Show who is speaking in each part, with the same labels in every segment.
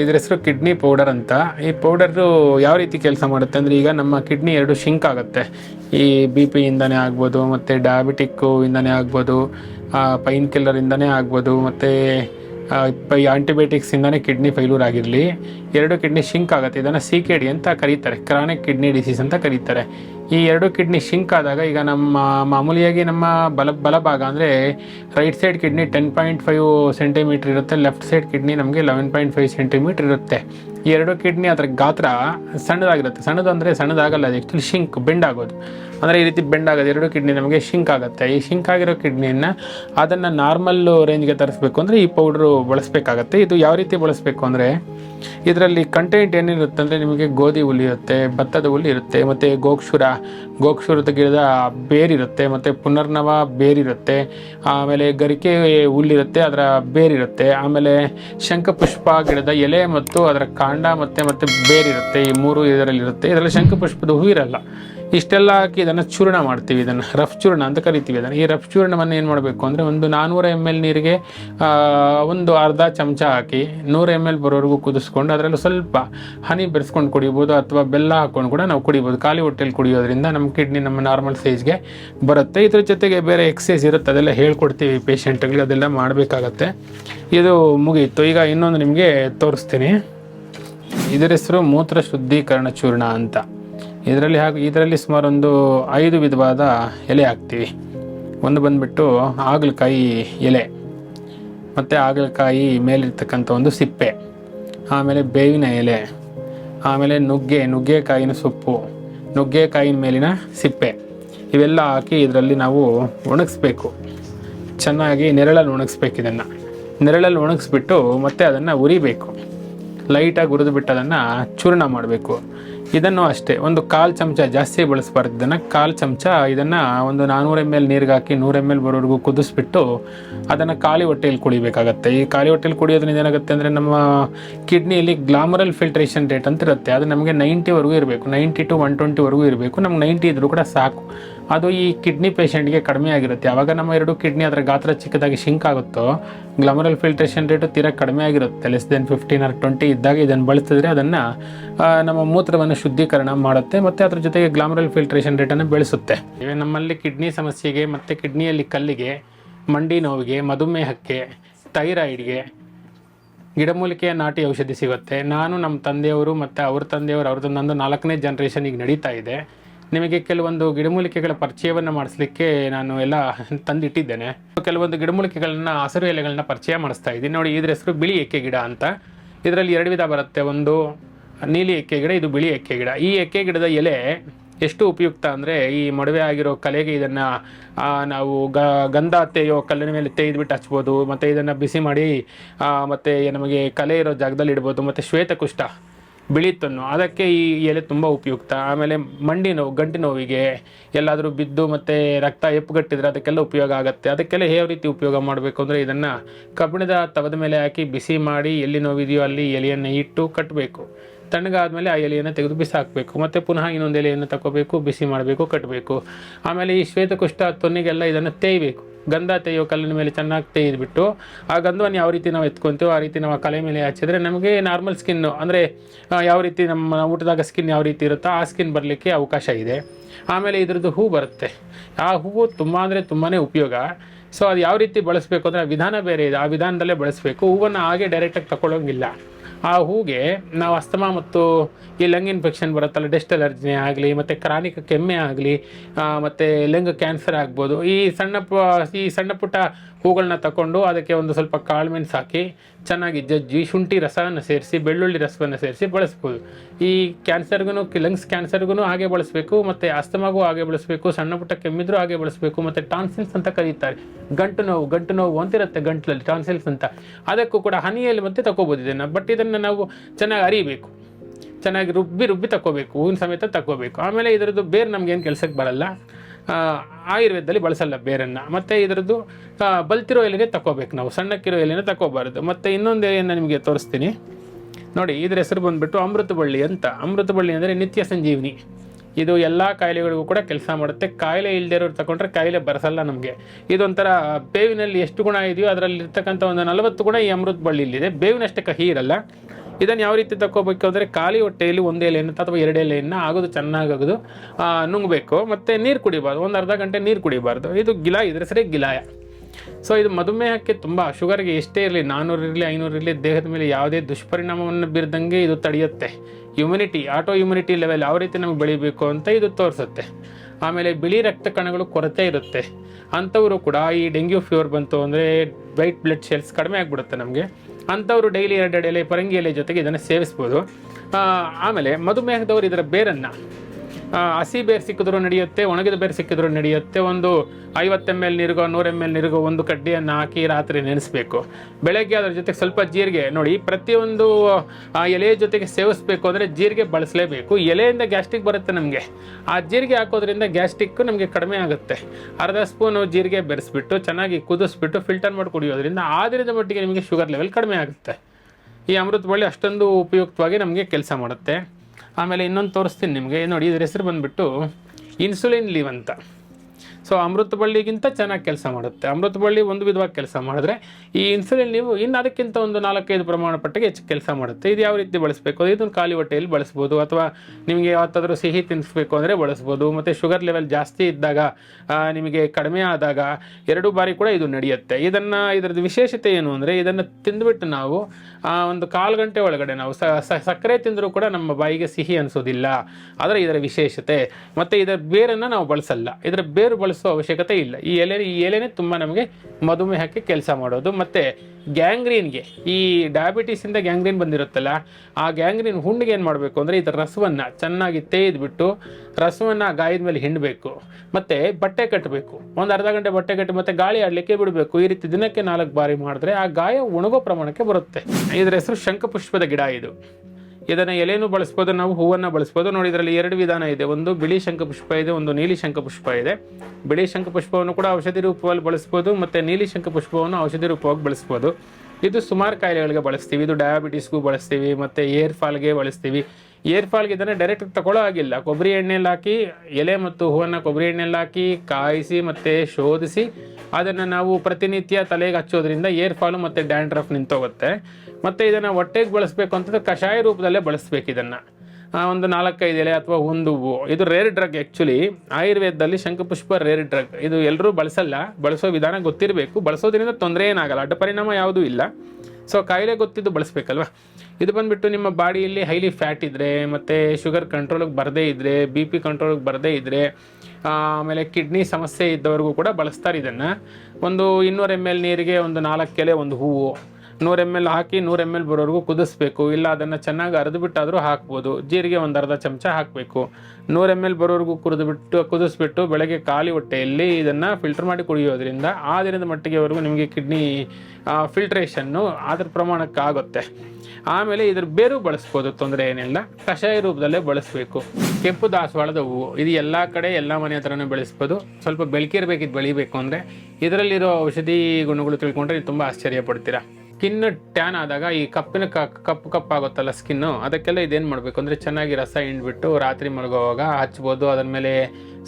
Speaker 1: ಇದ್ರ ಹೆಸರು kidney powder ಅಂತ. ಈ ಪೌಡರು ಯಾವ ರೀತಿ ಕೆಲಸ ಮಾಡುತ್ತೆ ಅಂದರೆ ಈಗ ನಮ್ಮ ಕಿಡ್ನಿ ಎರಡು ಶಿಂಕ್ ಆಗುತ್ತೆ. ಈ ಬಿ ಪಿಯಿಂದನೇ ಆಗ್ಬೋದು, ಮತ್ತು ಡಯಾಬಿಟಿಕ್ಕು ಇಂದನೇ ಆಗ್ಬೋದು ಪೈನ್ ಕಿಲ್ಲರಿಂದನೇ ಆಗ್ಬೋದು, ಮತ್ತು ಈ ಆಂಟಿಬಯೋಟಿಕ್ಸಿಂದನೇ ಕಿಡ್ನಿ ಫೈಲೂರ್ ಆಗಿರಲಿ, ಎರಡು ಕಿಡ್ನಿ ಶಿಂಕ್ ಆಗುತ್ತೆ. ಇದನ್ನು ಸಿ ಕೆ ಡಿ ಅಂತ ಕರೀತಾರೆ. ಕ್ರಾನಿಕ್ ಕಿಡ್ನಿ ಡಿಸೀಸ್ ಅಂತ ಕರೀತಾರೆ. ಈ ಎರಡು ಕಿಡ್ನಿ ಶಿಂಕ್ ಆದಾಗ ಈಗ ನಮ್ಮ ಮಾಮೂಲಿಯಾಗಿ ನಮ್ಮ ಬಲ, ಬಲಭಾಗ ಅಂದರೆ right side kidney ten point five centimetre ಇರುತ್ತೆ ಲೆಫ್ಟ್ ಸೈಡ್ ಕಿಡ್ನಿ ನಮಗೆ ಲೆವೆನ್ ಪಾಯಿಂಟ್ ಫೈವ್ ಸೆಂಟಿಮೀಟ್ರ್ ಇರುತ್ತೆ. ಎರಡು ಕಿಡ್ನಿ ಅದರ ಗಾತ್ರ ಸಣ್ಣದಾಗಿರುತ್ತೆ. ಸಣ್ಣದು ಅಂದರೆ ಸಣ್ಣದಾಗಲ್ಲ, ಅದು ಆ್ಯಕ್ಚುಲಿ ಶಿಂಕ್ ಬೆಂಡ್ ಆಗೋದು. ಅಂದರೆ ಈ ರೀತಿ ಬೆಂಡ್ ಆಗೋದು, ಎರಡು ಕಿಡ್ನಿ ನಮಗೆ ಶಿಂಕ್ ಆಗುತ್ತೆ. ಈ ಶಿಂಕ್ ಆಗಿರೋ ಕಿಡ್ನಿಯನ್ನು ಅದನ್ನು ನಾರ್ಮಲ್ ರೇಂಜ್ಗೆ ತರಿಸ್ಬೇಕು ಅಂದರೆ ಈ ಪೌಡ್ರು ಬಳಸಬೇಕಾಗತ್ತೆ. ಇದು ಯಾವ ರೀತಿ ಬಳಸಬೇಕು ಅಂದರೆ, ಇದರಲ್ಲಿ ಕಂಟೆಂಟ್ ಏನಿರುತ್ತೆ ಅಂದರೆ ನಿಮಗೆ ಗೋಧಿ ಹುಲ್ಲು ಇರುತ್ತೆ, ಭತ್ತದ ಹುಲ್ಲು ಇರುತ್ತೆ, ಮತ್ತು ಗೋಕ್ಷುರ, ಗೋಕ್ಷುರದ ಗಿಡದ ಬೇರಿರುತ್ತೆ, ಮತ್ತು ಪುನರ್ನವ ಬೇರಿರುತ್ತೆ, ಆಮೇಲೆ ಗರಿಕೆ ಹುಲ್ಲಿರುತ್ತೆ ಅದರ ಬೇರಿರುತ್ತೆ, ಆಮೇಲೆ ಶಂಖಪುಷ್ಪ ಗಿಡದ ಎಲೆ ಮತ್ತು ಅದರ ಕಾಂಡ ಮತ್ತೆ ಮತ್ತು ಬೇರಿರುತ್ತೆ ಈ ಮೂರು ಇದರಲ್ಲಿರುತ್ತೆ. ಇದರಲ್ಲಿ ಶಂಕುಪುಷ್ಪದ ಹೂ ಇರಲ್ಲ. ಇಷ್ಟೆಲ್ಲ ಹಾಕಿ ಇದನ್ನು ಚೂರ್ಣ ಮಾಡ್ತೀವಿ, ಇದನ್ನು ರಫ್ ಚೂರ್ಣ ಅಂತ ಕರಿತೀವಿ ಅದನ್ನು. ಈ ರಫ್ ಚೂರ್ಣವನ್ನು ಏನು ಮಾಡಬೇಕು ಅಂದರೆ ಒಂದು ನಾನ್ನೂರು ಎಂ ಎಲ್ ನೀರಿಗೆ ಒಂದು ಅರ್ಧ ಚಮಚ ಹಾಕಿ ನೂರು ಎಂ ಎಲ್ ಬರೋವರೆಗೂ ಕುದಿಸ್ಕೊಂಡು ಅದರಲ್ಲೂ ಸ್ವಲ್ಪ ಹನಿ ಬೆರೆಸ್ಕೊಂಡು ಕುಡಿಬೋದು ಅಥವಾ ಬೆಲ್ಲ ಹಾಕ್ಕೊಂಡು ಕೂಡ ನಾವು ಕುಡಿಬೋದು. ಖಾಲಿ ಹೊಟ್ಟೆಲಿ ಕುಡಿಯೋದ್ರಿಂದ ನಮ್ಮ ಕಿಡ್ನಿ ನಮ್ಮ ನಾರ್ಮಲ್ ಸೈಜ್ಗೆ ಬರುತ್ತೆ. ಇದ್ರ ಜೊತೆಗೆ ಬೇರೆ ಎಕ್ಸಸೈಸ್ ಇರುತ್ತೆ, ಅದೆಲ್ಲ ಹೇಳ್ಕೊಡ್ತೀವಿ ಪೇಷಂಟ್ಗಳಿಗೆ, ಅದೆಲ್ಲ ಮಾಡಬೇಕಾಗತ್ತೆ. ಇದು ಮುಗೀತು. ಈಗ ಇನ್ನೊಂದು ನಿಮಗೆ ತೋರಿಸ್ತೀನಿ. ಇದರ ಹೆಸರು ಮೂತ್ರ ಶುದ್ಧೀಕರಣ ಚೂರ್ಣ ಅಂತ. ಇದರಲ್ಲಿ ಹಾಗೂ, ಇದರಲ್ಲಿ ಸುಮಾರು ಒಂದು ಐದು ವಿಧವಾದ ಎಲೆ ಹಾಕ್ತೀವಿ. ಒಂದು ಬಂದುಬಿಟ್ಟು ಹಾಗಲಕಾಯಿ ಎಲೆ. ಮತ್ತು ಹಾಗಲಕಾಯಿ ಮೇಲಿರ್ತಕ್ಕಂಥ ಒಂದು ಸಿಪ್ಪೆ. ಆಮೇಲೆ ಬೇವಿನ ಎಲೆ. ಆಮೇಲೆ ನುಗ್ಗೆ, ನುಗ್ಗೆಕಾಯಿನ ಸೊಪ್ಪು, ನುಗ್ಗೆಕಾಯಿನ ಮೇಲಿನ ಸಿಪ್ಪೆ. ಇವೆಲ್ಲ ಹಾಕಿ ಇದರಲ್ಲಿ ನಾವು ಒಣಗಿಸ್ಬೇಕು. ಚೆನ್ನಾಗಿ ನೆರಳಲ್ಲಿ ಒಣಗಿಸ್ಬೇಕು ಇದನ್ನು. ನೆರಳಲ್ಲಿ ಒಣಗಿಸ್ಬಿಟ್ಟು ಮತ್ತೆ ಅದನ್ನು ಉರಿಬೇಕು. ಲೈಟಾಗಿ ಹುರಿದು ಅದನ್ನು ಚೂರ್ಣ ಮಾಡಬೇಕು. ಇದನ್ನು ಅಷ್ಟೇ, ಒಂದು ಕಾಲು ಚಮಚ ಜಾಸ್ತಿ ಬಳಸಬಾರ್ದು ಇದನ್ನು ಕಾಲು ಚಮಚ ಇದನ್ನು ಒಂದು ನಾನ್ನೂರು ಎಂ ಎಲ್ ನೀರಿಗೆ ಹಾಕಿ ನೂರು ಎಂ ಎಲ್ ಬರೋವರೆಗೂ ಕುದಿಸ್ಬಿಟ್ಟು ಅದನ್ನು ಖಾಲಿ ಹೊಟ್ಟೆಯಲ್ಲಿ ಕುಡಿಬೇಕಾಗತ್ತೆ. ಈ ಖಾಲಿ ಹೊಟ್ಟೆಯಲ್ಲಿ ಕುಡಿಯೋದ್ರಿಂದ ಏನಾಗುತ್ತೆ ಅಂದರೆ ನಮ್ಮ ಕಿಡ್ನಿಯಲ್ಲಿ ಗ್ಲಾಮರಲ್ ಫಿಲ್ಟ್ರೇಷನ್ ರೇಟ್ ಅಂತ ಇರುತ್ತೆ. ಅದು ನಮಗೆ ನೈಂಟಿವರೆಗೂ ಇರಬೇಕು, ನೈಂಟಿ ಟು ಒನ್ ಟ್ವೆಂಟಿವರೆಗೂ ಇರಬೇಕು. ನಮ್ಗೆ ನೈಂಟಿ ಇದ್ರೂ ಕೂಡ ಸಾಕು. ಅದು ಈ ಕಿಡ್ನಿ ಪೇಷಂಟ್ಗೆ ಕಡಿಮೆ ಆಗಿರುತ್ತೆ. ಯಾವಾಗ ನಮ್ಮ ಎರಡು ಕಿಡ್ನಿ ಅದರ ಗಾತ್ರ ಚಿಕ್ಕದಾಗಿ ಶಿಂಕ್ ಆಗುತ್ತೋ ಗ್ಲಮರಲ್ ಫಿಲ್ಟ್ರೇಷನ್ ರೇಟು ತೀರ ಕಡಿಮೆ ಆಗಿರುತ್ತೆ. Less than fifteen or twenty ಇದ್ದಾಗ ಇದನ್ನು ಬಳಸಿದ್ರೆ ಅದನ್ನು ನಮ್ಮ ಮೂತ್ರವನ್ನು ಶುದ್ಧೀಕರಣ ಮಾಡುತ್ತೆ ಮತ್ತು ಅದರ ಜೊತೆಗೆ ಗ್ಲಾಮರಲ್ ಫಿಲ್ಟ್ರೇಷನ್ ರೇಟನ್ನು ಬೆಳೆಸುತ್ತೆ. ಇವೆ ನಮ್ಮಲ್ಲಿ ಕಿಡ್ನಿ ಸಮಸ್ಯೆಗೆ ಮತ್ತು ಕಿಡ್ನಿಯಲ್ಲಿ ಕಲ್ಲಿಗೆ, ಮಂಡಿ ನೋವಿಗೆ, ಮಧುಮೇಹಕ್ಕೆ ಥೈರಾಯ್ಡ್ಗೆ ಗಿಡಮೂಲಿಕೆಯ ನಾಟಿ ಔಷಧಿ ಸಿಗುತ್ತೆ. ನಾನು ನಮ್ಮ ತಂದೆಯವರು ಮತ್ತು ಅವ್ರ ತಂದೆಯವರು, ಅವ್ರದ್ದು ನಂದು ನಾಲ್ಕನೇ ಜನ್ರೇಷನ್ ಈಗ ನಡೀತಾ ಇದೆ. ನಿಮಗೆ ಕೆಲವೊಂದು ಗಿಡಮೂಲಿಕೆಗಳ ಪರಿಚಯವನ್ನು ಮಾಡಿಸ್ಲಿಕ್ಕೆ ನಾನು ಎಲ್ಲ ತಂದಿಟ್ಟಿದ್ದೇನೆ. ಕೆಲವೊಂದು ಗಿಡಮೂಲಿಕೆಗಳನ್ನ ಹಸಿರು ಎಲೆಗಳನ್ನ ಪರಿಚಯ ಮಾಡಿಸ್ತಾ ಇದ್ದೀನಿ. ನೋಡಿ, ಇದ್ರ ಹೆಸರು ಬಿಳಿ ಎಕ್ಕೆ ಗಿಡ ಅಂತ. ಇದರಲ್ಲಿ ಎರಡು ವಿಧ ಬರುತ್ತೆ. ಒಂದು ನೀಲಿ ಎಕ್ಕೆ ಗಿಡ, ಇದು ಬಿಳಿ ಎಕ್ಕೆ ಗಿಡ. ಈ ಎಕ್ಕೆ ಗಿಡದ ಎಲೆ ಎಷ್ಟು ಉಪಯುಕ್ತ ಅಂದರೆ, ಈ ಮೊಡವೆ ಆಗಿರೋ ಕಲೆಗೆ ಇದನ್ನು ನಾವು ಗ, ಗಂಧ ತೇಯೋ ಕಲ್ಲಿನ ಮೇಲೆ ತೆಗೆದ್ಬಿಟ್ಟು ಹಚ್ಬೋದು, ಮತ್ತು ಇದನ್ನು ಬಿಸಿ ಮಾಡಿ ಮತ್ತು ನಮಗೆ ಕಲೆ ಇರೋ ಜಾಗದಲ್ಲಿ ಇಡ್ಬೋದು, ಮತ್ತು ಶ್ವೇತಕುಷ್ಠ. ಬಿಳಿತನ್ನು ಅದಕ್ಕೆ ಈ ಎಲೆ ತುಂಬ ಉಪಯುಕ್ತ. ಆಮೇಲೆ ಮಂಡಿ ನೋವು, ಗಂಟು ನೋವಿಗೆ ಎಲ್ಲಾದರೂ ಬಿದ್ದು ಮತ್ತು ರಕ್ತ ಎಪ್ಪುಗಟ್ಟಿದ್ರೆ ಅದಕ್ಕೆಲ್ಲ ಉಪಯೋಗ ಆಗುತ್ತೆ. ಅದಕ್ಕೆಲ್ಲ ಯಾವ ರೀತಿ ಉಪಯೋಗ ಮಾಡಬೇಕು ಅಂದರೆ ಇದನ್ನು ಕಬ್ಬಿಣದ ತವದ ಮೇಲೆ ಹಾಕಿ ಬಿಸಿ ಮಾಡಿ ಎಲ್ಲಿ ನೋವಿದೆಯೋ ಅಲ್ಲಿ ಎಲೆಯನ್ನು ಇಟ್ಟು ಕಟ್ಟಬೇಕು ತಣ್ಣಗಾದ್ಮೇಲೆ ಆ ಎಲೆಯನ್ನು ತೆಗೆದು ಬಿಸಾಕಬೇಕು. ಮತ್ತು ಪುನಃ ಇನ್ನೊಂದು ಎಲೆಯನ್ನು ತಗೋಬೇಕು ಬಿಸಿ ಮಾಡಬೇಕು ಕಟ್ಟಬೇಕು ಆಮೇಲೆ ಈ ಶ್ವೇತಕುಷ್ಠ ತೊನ್ನಿಗೆಲ್ಲ ಇದನ್ನು ತೇಯ್ಬೇಕು. ಗಂಧ ತೆಯ್ಯೋ ಕಲ್ಲಿನ ಮೇಲೆ ಚೆನ್ನಾಗಿ ತೇಯ್ದುಬಿಟ್ಟು ಆ ಗಂಧವನ್ನು ಯಾವ ರೀತಿ ನಾವು ಎತ್ಕೊಂತೀವೋ ಆ ರೀತಿ ನಾವು ಕಲೆ ಮೇಲೆ ಹಚ್ಚಿದ್ರೆ ನಮಗೆ ನಾರ್ಮಲ್ ಸ್ಕಿನ್ನು ಅಂದರೆ ಯಾವ ರೀತಿ ನಮ್ಮ ಊಟದಾಗ ಸ್ಕಿನ್ ಯಾವ ರೀತಿ ಇರುತ್ತೋ ಆ ಸ್ಕಿನ್ ಬರಲಿಕ್ಕೆ ಅವಕಾಶ ಇದೆ. ಆಮೇಲೆ ಇದ್ರದ್ದು ಹೂ ಬರುತ್ತೆ. ಆ ಹೂವು ತುಂಬ ಅಂದರೆ ತುಂಬಾ ಉಪಯೋಗ. ಸೊ ಅದು ಯಾವ ರೀತಿ ಬಳಸಬೇಕು ಅಂದರೆ ವಿಧಾನ ಬೇರೆ ಇದೆ. ಆ ವಿಧಾನದಲ್ಲೇ ಬಳಸಬೇಕು. ಹೂವನ್ನು ಹಾಗೆ ಡೈರೆಕ್ಟಾಗಿ ತಗೊಳ್ಳೋಂಗಿಲ್ಲ ಆ ಹೂಗೆ ನಾವು ಅಸ್ತಮಾ ಮತ್ತು ಈ ಲಂಗ್ ಇನ್ಫೆಕ್ಷನ್ ಬರುತ್ತಲ್ಲ, ಡೆಸ್ಟ್ ಅಲರ್ಜಿನೇ ಆಗಲಿ, ಮತ್ತು ಕ್ರಾನಿಕ್ ಕೆಮ್ಮೆ ಆಗಲಿ ಮತ್ತು ಲಂಗ್ ಕ್ಯಾನ್ಸರ್ ಆಗ್ಬೋದು. ಈ ಸಣ್ಣ ಈ ಸಣ್ಣ ಪುಟ್ಟ ಹೂಗಳನ್ನ ತಗೊಂಡು ಅದಕ್ಕೆ ಒಂದು ಸ್ವಲ್ಪ ಕಾಳುಮೆಣಸು ಹಾಕಿ, ಚೆನ್ನಾಗಿ ಜಜ್ಜಿ, ಶುಂಠಿ ರಸವನ್ನು ಸೇರಿಸಿ, ಬೆಳ್ಳುಳ್ಳಿ ರಸವನ್ನು ಸೇರಿಸಿ ಬಳಸ್ಬೋದು. ಈ ಕ್ಯಾನ್ಸರ್ಗೂ ಲಂಗ್ಸ್ ಕ್ಯಾನ್ಸರ್ಗೂ ಹಾಗೆ ಬಳಸಬೇಕು, ಮತ್ತು ಅಸ್ತಮಾಗೂ ಹಾಗೆ ಬಳಸಬೇಕು, ಸಣ್ಣ ಪುಟ್ಟ ಕೆಮ್ಮಿದ್ರೂ ಹಾಗೆ ಬಳಸಬೇಕು, ಮತ್ತು ಟಾನ್ಸಿಲ್ಸ್ ಅಂತ ಕರೀತಾರೆ. ಗಂಟು ನೋವು ಗಂಟು ನೋವು ಅಂತಿರುತ್ತೆ ಗಂಟಲಲ್ಲಿ, ಟಾನ್ಸಿಲ್ಸ್ ಅಂತ. ಅದಕ್ಕೂ ಕೂಡ ಹನಿಯಲ್ಲಿ ಮತ್ತೆ ತಗೋಬೋದು ಇದನ್ನು ಬಟ್ ಇದನ್ನು ನಾವು ಚೆನ್ನಾಗಿ ಅರಿಬೇಕು. ಚೆನ್ನಾಗಿ ರುಬ್ಬಿ ರುಬ್ಬಿ ತಗೋಬೇಕು ಹೂವಿನ ಸಮೇತ ತಗೋಬೇಕು ಆಮೇಲೆ ಇದರದ್ದು ಬೇರೆ ನಮಗೇನು ಕೆಲಸಕ್ಕೆ ಬರಲ್ಲ. ಆಯುರ್ವೇದದಲ್ಲಿ ಬಳಸಲ್ಲ ಬೇರನ್ನು. ಮತ್ತು ಇದರದ್ದು ಬಲ್ತಿರೋ ಎಲೆಗೆ ತಗೋಬೇಕು ನಾವು. ಸಣ್ಣಕ್ಕಿರೋ ಎಲೆನೇ ತಗೋಬಾರ್ದು ಮತ್ತು ಇನ್ನೊಂದು ಎಲೆಯನ್ನು ನಿಮಗೆ ತೋರಿಸ್ತೀನಿ. ನೋಡಿ, ಇದ್ರ ಹೆಸರು ಬಂದುಬಿಟ್ಟು ಅಮೃತ ಬಳ್ಳಿ ಅಂತ. ಅಮೃತ ಬಳ್ಳಿ ಅಂದರೆ ನಿತ್ಯ ಸಂಜೀವಿನಿ. ಇದು ಎಲ್ಲ ಕಾಯಿಲೆಗಳಿಗೂ ಕೂಡ ಕೆಲಸ ಮಾಡುತ್ತೆ. ಕಾಯಿಲೆ ಇಲ್ಲದೆ ಇರೋರು ತಗೊಂಡ್ರೆ ಕಾಯಿಲೆ ಬರಸಲ್ಲ ನಮಗೆ. ಇದೊಂಥರ ಬೇವಿನಲ್ಲಿ ಎಷ್ಟು ಗುಣ ಇದೆಯೋ ಅದರಲ್ಲಿ ಇರ್ತಕ್ಕಂಥ ಒಂದು ನಲವತ್ತು ಗುಣ ಈ ಅಮೃತ ಬಳ್ಳಿಲಿದೆ ಬೇವಿನಷ್ಟೇ ಕಹಿ ಇರಲ್ಲ. ಇದನ್ನು ಯಾವ ರೀತಿ ತಗೋಬೇಕು ಅಂದರೆ ಖಾಲಿ ಹೊಟ್ಟೆಯಲ್ಲಿ ಒಂದು ಎಲೆಯನ್ನು ಅಥವಾ ಎರಡು ಎಲೆಯನ್ನು ಆಗೋದು ಚೆನ್ನಾಗಿ ಚೆನ್ನಾಗೋದು ನುಂಗಬೇಕು. ಮತ್ತು ನೀರು ಕುಡಿಬಾರ್ದು. ಒಂದು ಅರ್ಧ ಗಂಟೆ ನೀರು ಕುಡಿಬಾರ್ದು. ಇದು ಗಿಲಾಯ ಇದ್ರ ಸರಿ ಗಿಲಾಯ. ಸೊ ಇದು ಮಧುಮೇಹಕ್ಕೆ ತುಂಬ ಶುಗರ್ಗೆ ಎಷ್ಟೇ ಇರಲಿ ನಾನ್ನೂರು ಇರಲಿ, ಐನೂರು ಇರಲಿ, ದೇಹದ ಮೇಲೆ ಯಾವುದೇ ದುಷ್ಪರಿಣಾಮವನ್ನು ಬೀರ್ದಂಗೆ ಇದು ತಡೆಯುತ್ತೆ. ಇಮ್ಯುನಿಟಿ ಆಟೋ ಇಮ್ಯುನಿಟಿ ಲೆವೆಲ್ ಯಾವ ರೀತಿ ನಮಗೆ ಬೆಳಿಬೇಕು ಅಂತ ಇದು ತೋರಿಸುತ್ತೆ. ಆಮೇಲೆ ಬಿಳಿ ರಕ್ತ ಕಣಗಳು ಕೊರತೆ ಇರುತ್ತೆ. ಅಂಥವರು ಕೂಡ ಈ ಡೆಂಗ್ಯೂ ಫೀವರ್ ಬಂತು ಅಂದರೆ ವೈಟ್ ಬ್ಲಡ್ ಸೆಲ್ಸ್ ಕಡಿಮೆ ಆಗಿಬಿಡುತ್ತೆ ನಮಗೆ. ಅಂಥವರು ಡೈಲಿ ಎರಡು ಎಲೆ ಪರಂಗಿ ಎಲೆ ಜೊತೆಗೆ ಇದನ್ನು ಸೇವಿಸ್ಬೋದು. ಆಮೇಲೆ ಮಧುಮೇಹದವರು ಇದರ ಬೇರನ್ನು ಹಸಿ ಬೇರು ಸಿಕ್ಕಿದ್ರು ನಡೆಯುತ್ತೆ, ಒಣಗಿದ ಬೇರು ಸಿಕ್ಕಿದ್ರು ನಡೆಯುತ್ತೆ. ಒಂದು ಐವತ್ತು ಎಂ ಎಲ್ ನೀರಿಗೋ, ನೂರು ಎಂ ಎಲ್ ನೀರಿಗೋ ಒಂದು ಕಡ್ಡಿಯನ್ನು ಹಾಕಿ ರಾತ್ರಿ ನೆನೆಸ್ಬೇಕು. ಬೆಳಗ್ಗೆ ಅದರ ಜೊತೆಗೆ ಸ್ವಲ್ಪ ಜೀರಿಗೆ ನೋಡಿ, ಪ್ರತಿಯೊಂದು ಎಲೆ ಜೊತೆಗೆ ಸೇವಿಸ್ಬೇಕು ಅಂದರೆ ಜೀರಿಗೆ ಬಳಸಲೇಬೇಕು. ಎಲೆಯಿಂದ ಗ್ಯಾಸ್ಟ್ರಿಕ್ ಬರುತ್ತೆ ನಮಗೆ. ಆ ಜೀರಿಗೆ ಹಾಕೋದ್ರಿಂದ ಗ್ಯಾಸ್ಟ್ರಿಕ್ ನಮಗೆ ಕಡಿಮೆ ಆಗುತ್ತೆ. ಅರ್ಧ ಸ್ಪೂನು ಜೀರಿಗೆ ಬೆರೆಸ್ಬಿಟ್ಟು, ಚೆನ್ನಾಗಿ ಕುದಿಸ್ಬಿಟ್ಟು ಫಿಲ್ಟರ್ ಮಾಡಿ ಕುಡಿಯೋದ್ರಿಂದ ಆದ್ರಿಂದ ಮಟ್ಟಿಗೆ ನಿಮಗೆ ಶುಗರ್ ಲೆವೆಲ್ ಕಡಿಮೆ ಆಗುತ್ತೆ. ಈ ಅಮೃತ ಬಳ್ಳಿ ಅಷ್ಟೊಂದು ಉಪಯುಕ್ತವಾಗಿ ನಮಗೆ ಕೆಲಸ ಮಾಡುತ್ತೆ. ಆಮೇಲೆ ಇನ್ನೊಂದು ತೋರಿಸ್ತೀನಿ ನಿಮಗೆ. ನೋಡಿ ಇದ್ರ ಹೆಸರು ಬಂದುಬಿಟ್ಟು ಇನ್ಸುಲಿನ್ ಲೀವ್ ಅಂತ. ಸೊ ಅಮೃತ ಬಳ್ಳಿಗಿಂತ ಚೆನ್ನಾಗಿ ಕೆಲಸ ಮಾಡುತ್ತೆ. ಅಮೃತ ಬಳ್ಳಿ ಒಂದು ವಿಧವಾಗಿ ಕೆಲಸ ಮಾಡಿದ್ರೆ ಈ ಇನ್ಸುಲಿನ್ ನೀವು ಇನ್ನು ಅದಕ್ಕಿಂತ ಒಂದು ನಾಲ್ಕೈದು ಪ್ರಮಾಣ ಪಟ್ಟಿಗೆ ಹೆಚ್ಚು ಕೆಲಸ ಮಾಡುತ್ತೆ. ಇದು ಯಾವ ರೀತಿ ಬಳಸಬೇಕು ಇದನ್ನು ಖಾಲಿ ಹೊಟ್ಟೆಯಲ್ಲಿ ಬಳಸ್ಬೋದು, ಅಥವಾ ನಿಮಗೆ ಯಾವತ್ತಾದರೂ ಸಿಹಿ ತಿನ್ನಿಸ್ಬೇಕು ಅಂದರೆ ಬಳಸ್ಬೋದು, ಮತ್ತು ಶುಗರ್ ಲೆವೆಲ್ ಜಾಸ್ತಿ ಇದ್ದಾಗ ನಿಮಗೆ ಕಡಿಮೆ ಆದಾಗ ಎರಡು ಬಾರಿ ಕೂಡ ಇದು ನಡೆಯುತ್ತೆ. ಇದನ್ನು ಇದರದ್ದು ವಿಶೇಷತೆ ಏನು ಅಂದರೆ ಇದನ್ನು ತಿಂದುಬಿಟ್ಟು ನಾವು ಒಂದು ಕಾಲು ಗಂಟೆ ಒಳಗಡೆ ನಾವು ಸಕ್ಕರೆ ತಿಂದರೂ ಕೂಡ ನಮ್ಮ ಬಾಯಿಗೆ ಸಿಹಿ ಅನಿಸೋದಿಲ್ಲ. ಆದರೆ ಇದರ ವಿಶೇಷತೆ, ಮತ್ತು ಇದರ ಬೇರನ್ನು ನಾವು ಬಳಸಲ್ಲ. ಇದರ ಬೇರು ಬಳಸೋ ಅವಶ್ಯಕತೆ ಇಲ್ಲ. ಈ ಎಲೆ ಈ ಎಲೆನೇ ತುಂಬ ನಮಗೆ ಮಧುಮೇಹಕ್ಕೆ ಕೆಲಸ ಮಾಡೋದು. ಮತ್ತು ಗ್ಯಾಂಗ್ರೀನ್ಗೆ, ಈ ಡಯಾಬಿಟೀಸಿಂದ ಗ್ಯಾಂಗ್ರೀನ್ ಬಂದಿರುತ್ತಲ್ಲ, ಆ ಗ್ಯಾಂಗ್ರೀನ್ ಹುಂಡಿಗೆ ಏನು ಮಾಡಬೇಕು ಅಂದರೆ ಇದರ ರಸವನ್ನು ಚೆನ್ನಾಗಿ ತೇಯ್ದುಬಿಟ್ಟು ರಸವನ್ನು ಗಾಯದ ಮೇಲೆ ಹಿಂಡಬೇಕು. ಮತ್ತು ಬಟ್ಟೆ ಕಟ್ಟಬೇಕು ಒಂದು ಅರ್ಧ ಗಂಟೆ ಬಟ್ಟೆ ಕಟ್ಟಿ ಮತ್ತು ಗಾಳಿ ಆಡಲಿಕ್ಕೆ ಬಿಡಬೇಕು. ಈ ರೀತಿ ದಿನಕ್ಕೆ ನಾಲ್ಕು ಬಾರಿ ಮಾಡಿದ್ರೆ ಆ ಗಾಯ ಒಣಗೋ ಪ್ರಮಾಣಕ್ಕೆ ಬರುತ್ತೆ. ಇದರ ಹೆಸರು ಶಂಖಪುಷ್ಪದ ಗಿಡ ಇದು. ಇದನ್ನು ಎಲೆನೂ ಬಳಸ್ಬೋದು, ನಾವು ಹೂವನ್ನು ಬಳಸ್ಬೋದು. ನೋಡಿ, ಇದರಲ್ಲಿ ಎರಡು ವಿಧಾನ ಇದೆ. ಒಂದು ಬಿಳಿ ಶಂಖಪುಷ್ಪ ಇದೆ, ಒಂದು ನೀಲಿ ಶಂಖಪುಷ್ಪ ಇದೆ. ಬಿಳಿ ಶಂಖಪುಷ್ಪವನ್ನು ಕೂಡ ಔಷಧಿ ರೂಪದಲ್ಲಿ ಬಳಸ್ಬೋದು, ಮತ್ತು ನೀಲಿ ಶಂಖಪುಷ್ಪವನ್ನು ಔಷಧಿ ರೂಪವಾಗಿ ಬಳಸ್ಬೋದು. ಇದು ಸುಮಾರು ಕಾಯಿಲೆಗಳಿಗೆ ಬಳಸ್ತೀವಿ. ಇದು ಡಯಾಬಿಟಿಸ್ಗೂ ಬಳಸ್ತೀವಿ, ಮತ್ತು ಏರ್ ಫಾಲ್ಗೆ ಬಳಸ್ತೀವಿ. ಏರ್ ಫಾಲ್ಗೆ ಇದನ್ನು ಡೈರೆಕ್ಟ್ ತಗೊಳ್ಳೋ ಆಗಿಲ್ಲ ಕೊಬ್ಬರಿ ಎಣ್ಣೆಯಲ್ಲಿ ಹಾಕಿ, ಎಲೆ ಮತ್ತು ಹೂವನ್ನು ಕೊಬ್ಬರಿ ಎಣ್ಣೆಯಲ್ಲಿ ಹಾಕಿ, ಕಾಯಿಸಿ ಮತ್ತು ಶೋಧಿಸಿ, ಅದನ್ನು ನಾವು ಪ್ರತಿನಿತ್ಯ ತಲೆಗೆ ಹಚ್ಚೋದ್ರಿಂದ ಏರ್ ಫಾಲು ಮತ್ತು ಡ್ಯಾಂಡ್ರಫ್ ನಿಂತೋಗುತ್ತೆ. ಮತ್ತು ಇದನ್ನು ಹೊಟ್ಟೆಗೆ ಬಳಸಬೇಕು ಅಂತಂದ್ರೆ ಕಷಾಯ ರೂಪದಲ್ಲೇ ಬಳಸ್ಬೇಕು ಇದನ್ನು. ಒಂದು ನಾಲ್ಕೈದು ಎಲೆ ಅಥವಾ ಒಂದು ಹೂವು ಇದು ರೇರ್ ಡ್ರಗ್ ಆ್ಯಕ್ಚುಲಿ ಆಯುರ್ವೇದದಲ್ಲಿ ಶಂಖಪುಷ್ಪ ರೇರ್ ಡ್ರಗ್ ಇದು ಎಲ್ಲರೂ ಬಳಸಲ್ಲ. ಬಳಸೋ ವಿಧಾನ ಗೊತ್ತಿರಬೇಕು. ಬಳಸೋದ್ರಿಂದ ತೊಂದರೆ ಏನಾಗಲ್ಲ. ಅಡ್ಡ ಪರಿಣಾಮ ಯಾವುದೂ ಇಲ್ಲ. ಸೊ ಕಾಯಿಲೆ ಗೊತ್ತಿದ್ದು ಬಳಸ್ಬೇಕಲ್ವ? ಇದು ಬಂದ್ಬಿಟ್ಟು ನಿಮ್ಮ ಬಾಡಿಯಲ್ಲಿ ಹೈಲಿ ಫ್ಯಾಟ್ ಇದ್ದರೆ ಮತ್ತು ಶುಗರ್ ಕಂಟ್ರೋಲಿಗೆ ಬರದೇ ಇದ್ದರೆ ಬಿ ಪಿ ಕಂಟ್ರೋಲಿಗೆ ಬರದೇ ಇದ್ದರೆ ಆಮೇಲೆ ಕಿಡ್ನಿ ಸಮಸ್ಯೆ ಇದ್ದವ್ರಿಗೂ ಕೂಡ ಬಳಸ್ತಾರೆ ಇದನ್ನು. ಒಂದು ಇನ್ನೂರು ಎಂ ಎಲ್ ನೀರಿಗೆ ಒಂದು ನಾಲ್ಕು ಎಲೆ ಒಂದು ಹೂವು. ನೂರು ಎಂ ಎಲ್ ಹಾಕಿ ನೂರು ಎಂ ಎಲ್ ಬರೋವರೆಗೂ ಕುದಿಸ್ಬೇಕು, ಇಲ್ಲ ಅದನ್ನು ಚೆನ್ನಾಗಿ ಅರೆದುಬಿಟ್ಟಾದರೂ ಹಾಕ್ಬೋದು. ಜೀರಿಗೆ ಒಂದು ಅರ್ಧ ಚಮಚ ಹಾಕಬೇಕು. ನೂರು ಎಂ ಎಲ್ ಬರೋವರೆಗೂ ಕುಡಿದ್ಬಿಟ್ಟು ಕುದಿಸ್ಬಿಟ್ಟು ಬೆಳಗ್ಗೆ ಖಾಲಿ ಹೊಟ್ಟೆಯಲ್ಲಿ ಇದನ್ನು ಫಿಲ್ಟರ್ ಮಾಡಿ ಕುಡಿಯೋದ್ರಿಂದ ಆ ದಿನದ ಮಟ್ಟಿಗೆವರೆಗೂ ನಿಮಗೆ ಕಿಡ್ನಿ ಫಿಲ್ಟ್ರೇಷನ್ನು ಅದ್ರ ಪ್ರಮಾಣಕ್ಕಾಗುತ್ತೆ. ಆಮೇಲೆ ಇದ್ರ ಬೇರು ಬಳಸ್ಬೋದು, ತೊಂದರೆ ಏನಿಲ್ಲ. ಕಷಾಯ ರೂಪದಲ್ಲೇ ಬಳಸಬೇಕು. ಕೆಂಪು ದಾಸವಾಳದ ಹೂವು, ಇದು ಎಲ್ಲ ಕಡೆ ಎಲ್ಲ ಮನೆ ಹತ್ರನೂ ಬೆಳೆಸ್ಬೋದು. ಸ್ವಲ್ಪ ಬೆಳಕಿರ್ಬೇಕಿದ್ದು ಬೆಳಿಬೇಕು ಅಂದರೆ. ಇದರಲ್ಲಿರೋ ಔಷಧಿ ಗುಣಗಳು ತಿಳ್ಕೊಂಡ್ರೆ ನೀವು ತುಂಬ ಆಶ್ಚರ್ಯ ಪಡ್ತೀರಾ. ಸ್ಕಿನ್ ಟ್ಯಾನ್ ಆದಾಗ ಈ ಕಪ್ಪಿನ ಕಪ್ಪು ಕಪ್ಪು ಕಪ್ಪಾಗುತ್ತಲ್ಲ ಸ್ಕಿನ್ನು, ಅದಕ್ಕೆಲ್ಲ ಇದೇನು ಮಾಡಬೇಕು? ಅಂದರೆ ಚೆನ್ನಾಗಿ ರಸ ಹಿಂಡ್ಬಿಟ್ಟು ರಾತ್ರಿ ಮಲಗುವಾಗ ಹಚ್ಬೋದು ಅದರ ಮೇಲೆ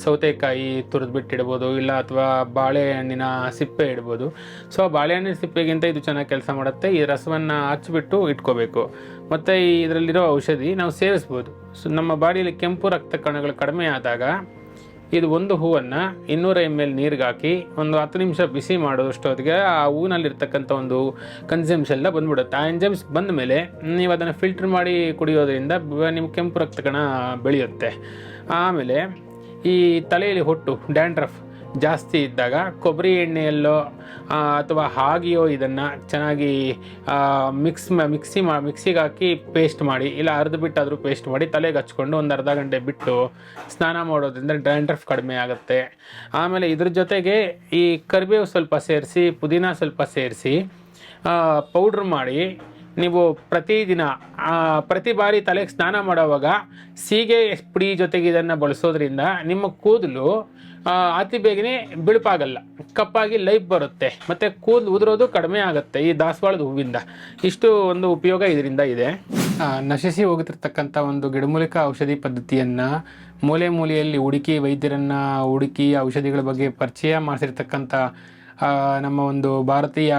Speaker 1: ಸೌತೆಕಾಯಿ ತುರಿದ್ಬಿಟ್ಟಿಡ್ಬೋದು, ಇಲ್ಲ ಅಥವಾ ಬಾಳೆಹಣ್ಣಿನ ಸಿಪ್ಪೆ ಇಡ್ಬೋದು. ಸೊ ಬಾಳೆಹಣ್ಣಿನ ಸಿಪ್ಪೆಗಿಂತ ಇದು ಚೆನ್ನಾಗಿ ಕೆಲಸ ಮಾಡುತ್ತೆ. ಈ ರಸವನ್ನು ಹಚ್ಬಿಟ್ಟು ಇಟ್ಕೋಬೇಕು. ಮತ್ತು ಈ ಇದರಲ್ಲಿರೋ ಔಷಧಿ ನಾವು ಸೇವಿಸ್ಬೋದು. ಸೊ ನಮ್ಮ ಬಾಡಿಯಲ್ಲಿ ಕೆಂಪು ರಕ್ತ ಕಣಗಳು ಕಡಿಮೆ ಆದಾಗ ಇದು ಒಂದು ಹೂವನ್ನು ಇನ್ನೂರ ಎಂ ಎಲ್ ನೀರಿಗೆ ಹಾಕಿ ಒಂದು ಹತ್ತು ನಿಮಿಷ ಬಿಸಿ ಮಾಡೋದಷ್ಟೊತ್ತಿಗೆ ಆ ಹೂವಿನಲ್ಲಿರ್ತಕ್ಕಂಥ ಒಂದು ಕನ್ಸಮ್ಸ್ ಎಲ್ಲ ಬಂದ್ಬಿಡುತ್ತೆ. ಆ ಎಂಜಮ್ಸ್ ಬಂದ ಮೇಲೆ ನೀವು ಅದನ್ನು ಫಿಲ್ಟರ್ ಮಾಡಿ ಕುಡಿಯೋದ್ರಿಂದ ನಿಮ್ಮ ಕೆಂಪು ರಕ್ತ ಕಣ ಬೆಳೆಯುತ್ತೆ. ಆಮೇಲೆ ಈ ತಲೆಯಲ್ಲಿ ಹೊಟ್ಟು ಡ್ಯಾಂಡ್ರಫ್ ಜಾಸ್ತಿ ಇದ್ದಾಗ ಕೊಬ್ಬರಿ ಎಣ್ಣೆಯಲ್ಲೋ ಅಥವಾ ಹಾಗೆಯೋ ಇದನ್ನು ಚೆನ್ನಾಗಿ ಮಿಕ್ಸ್ ಮಿಕ್ಸಿ ಮಾ ಮಿಕ್ಸಿಗೆ ಹಾಕಿ ಪೇಸ್ಟ್ ಮಾಡಿ, ಇಲ್ಲ ಅರ್ಧ ಬಿಟ್ಟಾದರೂ ಪೇಸ್ಟ್ ಮಾಡಿ ತಲೆಗೆ ಹಚ್ಕೊಂಡು ಒಂದು ಅರ್ಧ ಗಂಟೆ ಬಿಟ್ಟು ಸ್ನಾನ ಮಾಡೋದ್ರಿಂದ ಡ್ಯಾಂಡ್ರಫ್ ಕಡಿಮೆ ಆಗುತ್ತೆ. ಆಮೇಲೆ ಇದ್ರ ಜೊತೆಗೆ ಈ ಕರಿಬೇವು ಸ್ವಲ್ಪ ಸೇರಿಸಿ, ಪುದೀನ ಸ್ವಲ್ಪ ಸೇರಿಸಿ ಪೌಡ್ರ್ ಮಾಡಿ ನೀವು ಪ್ರತಿದಿನ ಪ್ರತಿ ಬಾರಿ ತಲೆಗೆ ಸ್ನಾನ ಮಾಡುವಾಗ ಸೀಗೆ ಪುಡಿ ಜೊತೆಗೆ ಇದನ್ನು ಬಳಸೋದ್ರಿಂದ ನಿಮ್ಮ ಕೂದಲು ಅತಿ ಬೇಗನೆ ಬಿಳುಪಾಗಲ್ಲ. ಕಪ್ಪಾಗಿ ಲೈಫ್ ಬರುತ್ತೆ. ಮತ್ತು ಕೂದಲು ಉದುರೋದು ಕಡಿಮೆ ಆಗುತ್ತೆ ಈ ದಾಸವಾಳದ ಹೂವಿಂದ. ಇಷ್ಟು ಒಂದು ಉಪಯೋಗ ಇದರಿಂದ ಇದೆ. ನಶಿಸಿ ಹೋಗುತ್ತಿರ್ತಕ್ಕಂಥ ಒಂದು ಗಿಡಮೂಲಿಕ ಔಷಧಿ ಪದ್ಧತಿಯನ್ನು ಮೂಲೆ ಮೂಲೆಯಲ್ಲಿ ಹುಡುಕಿ, ವೈದ್ಯರನ್ನು ಹುಡುಕಿ ಔಷಧಿಗಳ ಬಗ್ಗೆ ಪರಿಚಯ ಮಾಡಿಸಿರ್ತಕ್ಕಂಥ ನಮ್ಮ ಒಂದು ಭಾರತೀಯ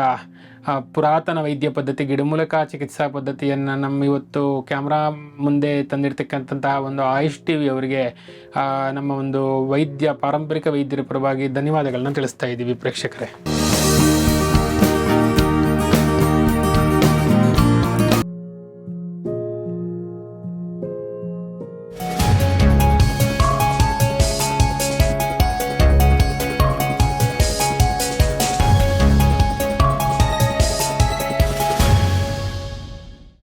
Speaker 1: ಪುರಾತನ ವೈದ್ಯ ಪದ್ಧತಿ, ಗಿಡಮೂಲಕ ಚಿಕಿತ್ಸಾ ಪದ್ಧತಿಯನ್ನು ನಮ್ಮ ಇವತ್ತು ಕ್ಯಾಮ್ರಾ ಮುಂದೆ ತಂದಿರತಕ್ಕಂತಹ ಒಂದು ಆಯುಷ್ ಟಿ ವಿ ಅವರಿಗೆ ನಮ್ಮ ಒಂದು ವೈದ್ಯ, ಪಾರಂಪರಿಕ ವೈದ್ಯರ ಪರವಾಗಿ ಧನ್ಯವಾದಗಳನ್ನ ತಿಳಿಸ್ತಾ ಇದ್ದೀವಿ ಪ್ರೇಕ್ಷಕರೇ.